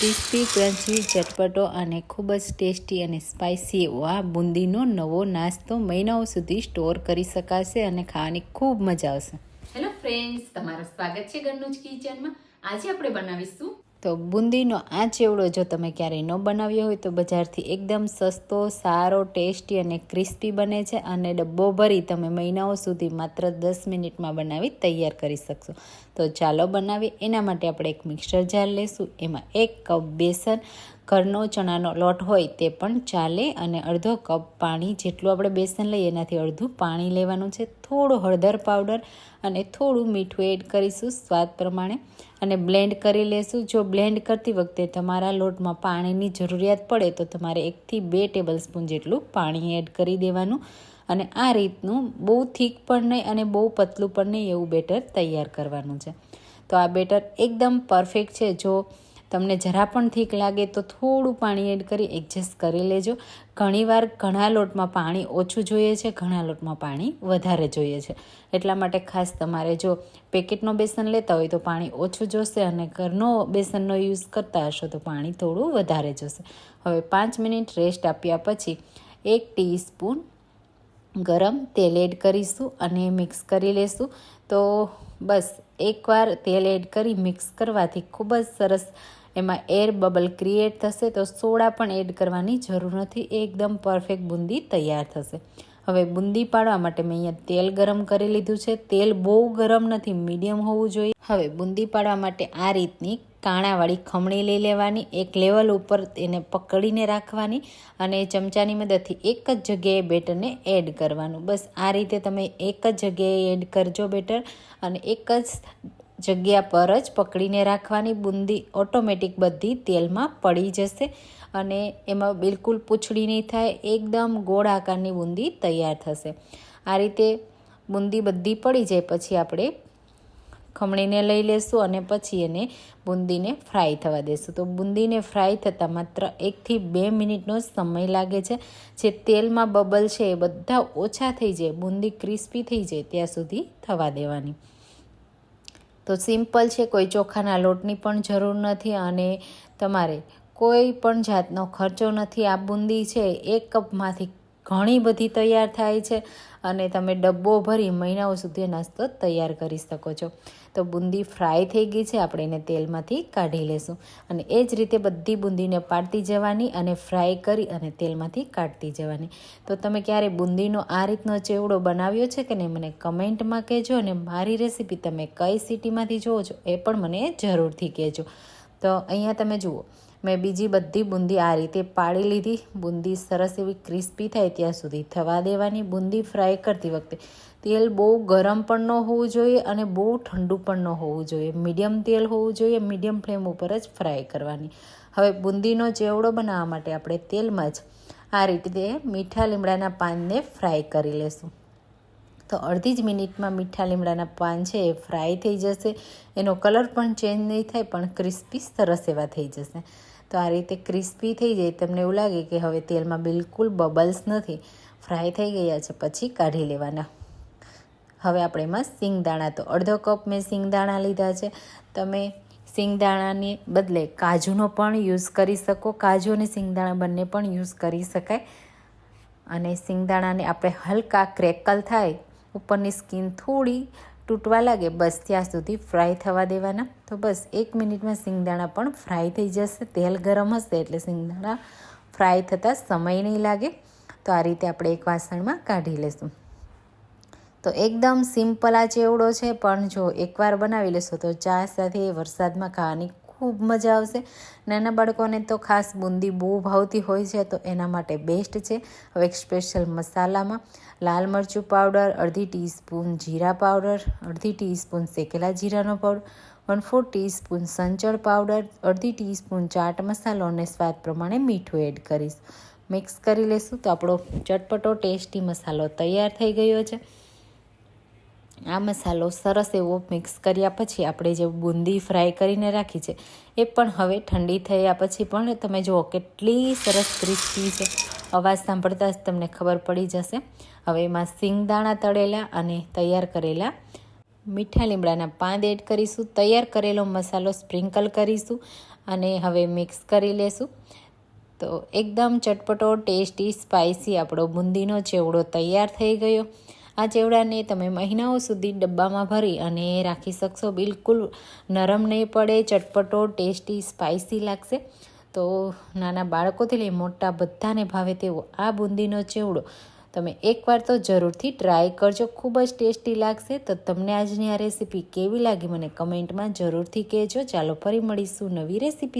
Crispy, crunchy, ચટપટો અને ખૂબ જ ટેસ્ટી અને સ્પાઇસી એવો આ બુંદીનો નવો નાસ્તો મહિનાઓ સુધી સ્ટોર કરી શકાશે અને ખાવાની ખૂબ મજા આવશે. હેલો ફ્રેન્ડ્સ, તમારું સ્વાગત છે ઘરનું કિચનમાં. આજે આપણે બનાવીશું તો બુંદીનો આ ચેવડો જો તમે ક્યારેય ન બનાવ્યો હોય તો બજારથી એકદમ સસ્તો, સારો, ટેસ્ટી અને ક્રિસ્પી બને છે અને ડબ્બો ભરી તમે મહિનાઓ સુધી માત્ર દસ મિનિટમાં બનાવી તૈયાર કરી શકશો. તો ચાલો બનાવીએ. એના માટે આપણે એક મિક્સર જાર લેશું. એમાં એક કપ બેસન ઘરનો ચણાનો લોટ હોય તે પણ ચાલે અને અડધો કપ પાણી જેટલું આપણે બેસન લઈએ એનાથી અડધું પાણી લેવાનું છે. થોડું હળદર પાવડર અને થોડું મીઠું એડ કરીશું સ્વાદ પ્રમાણે અને બ્લેન્ડ કરી લેશું. જો બ્લેન્ડ કરતી વખતે તમારા લોટમાં પાણીની જરૂરિયાત પડે તો તમારે એકથી બે ટેબલ સ્પૂન જેટલું પાણી એડ કરી દેવાનું અને આ રીતનું બહુ થીક પણ નહીં અને બહુ પતલું પણ નહીં એવું બેટર તૈયાર કરવાનું છે. તો આ બેટર એકદમ પરફેક્ટ છે. જો તમને જરા પણ થીક લાગે તો થોડું પાણી એડ કરી એડજસ્ટ કરી લેજો. ઘણીવાર ઘણા લોટમાં પાણી ઓછું જોઈએ છે, ઘણા લોટમાં પાણી વધારે જોઈએ છે. એટલા માટે ખાસ તમારે જો પેકેટનો બેસન લેતા હોય તો પાણી ઓછું જોશે અને ઘરનો બેસનનો યુઝ કરતા હશો તો પાણી થોડું વધારે જોશે. હવે પાંચ મિનિટ રેસ્ટ આપ્યા પછી એક ટીસ્પૂન ગરમ તેલ એડ કરીશું અને મિક્સ કરી લેશું. તો બસ, એકવાર તેલ એડ કરી મિક્સ કરવાથી ખૂબ જ સરસ એમાં એર બબલ ક્રિએટ થશે તો સોડા પણ એડ કરવાની જરૂર નથી, એકદમ પરફેક્ટ બુંદી તૈયાર થશે. હવે બુંદી પાડવા માટે મેં અહીંયા તેલ ગરમ કરી લીધું છે. તેલ બહુ ગરમ નથી મીડિયમ હોવું જોઈએ. હવે બુંદી પાડવા માટે આ રીતની કાણાવાળી ખમણી લઈ લેવાની, એક લેવલ ઉપર એને પકડીને રાખવાની અને ચમચાની મદદથી એક જ જગ્યાએ બેટરને એડ કરવાનું. બસ આ રીતે તમે એક જ જગ્યાએ એડ કરજો બેટર અને એક જ જગ્યા પર જ પકડીને રાખવાની બુંદી ઓટોમેટિક બધી તેલમાં પડી જશે અને એમાં બિલકુલ પૂછડી નહીં થાય, એકદમ ગોળ આકારની બુંદી તૈયાર થશે. આ રીતે બુંદી બધી પડી જાય, પછી આપણે ખમણીને લઈ લેશું અને પછી એને બુંદીને ફ્રાય થવા દેશું. તો બુંદીને ફ્રાય થતાં માત્ર એકથી બે મિનિટનો સમય લાગે છે. જે તેલમાં બબલ છે એ બધા ઓછા થઈ જાય, બુંદી ક્રિસ્પી થઈ જાય ત્યાં સુધી થવા દેવાની. તો સિમ્પલ છે, કોઈ ચોખાના લોટની પણ જરૂર નથી અને તમારે કોઈ પણ જાતનો ખર્ચો નથી. આ બુંદી છે, એક કપમાંથી ઘણી બધી તૈયાર થાય છે અને તમે ડબ્બો ભરી મહિનાઓ સુધી નાસ્તો તૈયાર કરી શકો છો. તો બુંદી ફ્રાય થઈ ગઈ છે, આપણે એને તેલમાંથી કાઢી લેશું. અને એ જ રીતે બધી બુંદીને પાડતી જવાની અને ફ્રાય કરી અને તેલમાંથી કાઢતી જવાની. તો તમે ક્યારે બુંદીનો આ રીતનો ચેવડો બનાવ્યો છે કે નહીં, મને કમેન્ટમાં કહેજો અને મારી રેસીપી તમે કઈ સિટીમાંથી જુઓ છો એ પણ મને જરૂરથી કહેજો. તો અહીંયા તમે જુઓ મેં બીજી બધી બુંદી આ રીતે પાડી લીધી. બુંદી સરસ એવી ક્રિસ્પી થાય ત્યાં સુધી. થવા દેવાની બુંદી ફ્રાય કરતી વખતે તેલ બહુ ગરમ પણ ન હોવું જોઈએ અને બહુ ઠંડુ પણ ન હોવું જોઈએ. મીડિયમ તેલ હોવું જોઈએ, મીડિયમ ફ્લેમ ઉપર જ ફ્રાય કરવાની. હવે બુંદીનો ચેવડો બનાવવા માટે આપણે તેલમાં જ આ રીતે મીઠા લીમડાના પાનને ફ્રાય કરી લેશું. તો અડધી જ મિનિટમાં મીઠા લીમડાના પાન છે એ ફ્રાય થઈ જશે. એનો કલર પણ ચેન્જ નહીં થાય, પણ ક્રિસ્પી, સરસ એવા થઈ જશે. તો આ રીતે ક્રિસ્પી થઈ જાય તમને એવું લાગે કે હવે તેલમાં બિલકુલ બબલ્સ નથી. ફ્રાય થઈ ગયા છે, પછી કાઢી લેવાના. હવે આપણે એમાં સિંગદાણા, તો અડધો કપ મેં સિંગદાણા લીધા છે. તમે સિંગદાણાને બદલે કાજુનો પણ યુઝ કરી શકો. કાજુ અને સિંગદાણા બંને પણ યુઝ કરી શકાય. અને સિંગદાણાને આપણે હલકા ક્રેકલ થાય ઉપરની સ્કીન થોડી તૂટવા લાગે, બસ ત્યાં સુધી ફ્રાય થવા દેવાના. તો બસ એક મિનિટમાં સિંગદાણા પણ ફ્રાય થઈ જશે. તેલ ગરમ હશે એટલે સિંગદાણા ફ્રાય થતાં સમય નહીં લાગે. તો આ રીતે આપણે એક વાસણમાં કાઢી લેશું. તો એકદમ સિમ્પલ આ ચેવડો છે, પણ જો એકવાર બનાવી લેશો તો ચા સાથે વરસાદમાં ખાવાની ખૂબ મજા આવશે. નાના બાળકોને તો ખાસ બુંદી બહુ ભાવતી હોય છે, તો એના માટે બેસ્ટ છે. હવે એક સ્પેશિયલ મસાલામાં લાલ મરચું પાવડર અડધી ટીસ્પૂન જીરા પાવડર અડધી ટીસ્પૂન શેકેલા જીરાનો પાવડર વન ફોર ટીસ્પૂન સંચળ પાવડર અડધી ટીસ્પૂન ચાટ મસાલો અને સ્વાદ પ્રમાણે મીઠું એડ કરીશ. મિક્સ કરી લેશું તો આપણો ચટપટો ટેસ્ટી મસાલો તૈયાર થઈ ગયો છે. આ મસાલો સરસ એવો મિક્સ કર્યા પછી આપણે જે બુંદી ફ્રાય કરીને રાખી છે, એ પણ હવે ઠંડી થયા પછી પણ તમે જુઓ કેટલી સરસ ક્રિસ્પી છે. અવાજ સાંભળતા જ તમને ખબર પડી જશે. હવે એમાં સિંગદાણા તળેલા અને તૈયાર કરેલા મીઠા લીમડાના પાન એડ કરીશું. તૈયાર કરેલો મસાલો સ્પ્રિંકલ કરીશું અને હવે મિક્સ કરી લેશું. તો એકદમ ચટપટો ટેસ્ટી સ્પાઇસી આપણો બુંદીનો ચેવડો તૈયાર થઈ ગયો. આ ચેવડાને તમે મહિનાઓ સુધી ડબ્બામાં ભરી અને રાખી શકશો. બિલકુલ નરમ નહીં પડે, ચટપટો, ટેસ્ટી, સ્પાઇસી લાગશે. તો નાના બાળકોથી લઈ મોટા બધાને ભાવે તેવો આ બુંદીનો ચેવડો તમે એકવાર તો જરૂરથી ટ્રાય કરજો. ખૂબ જ ટેસ્ટી લાગશે. તો તમને આજની આ રેસીપી કેવી લાગી મને કમેન્ટમાં જરૂરથી કહેજો. ચાલો ફરી મળીશું નવી રેસીપી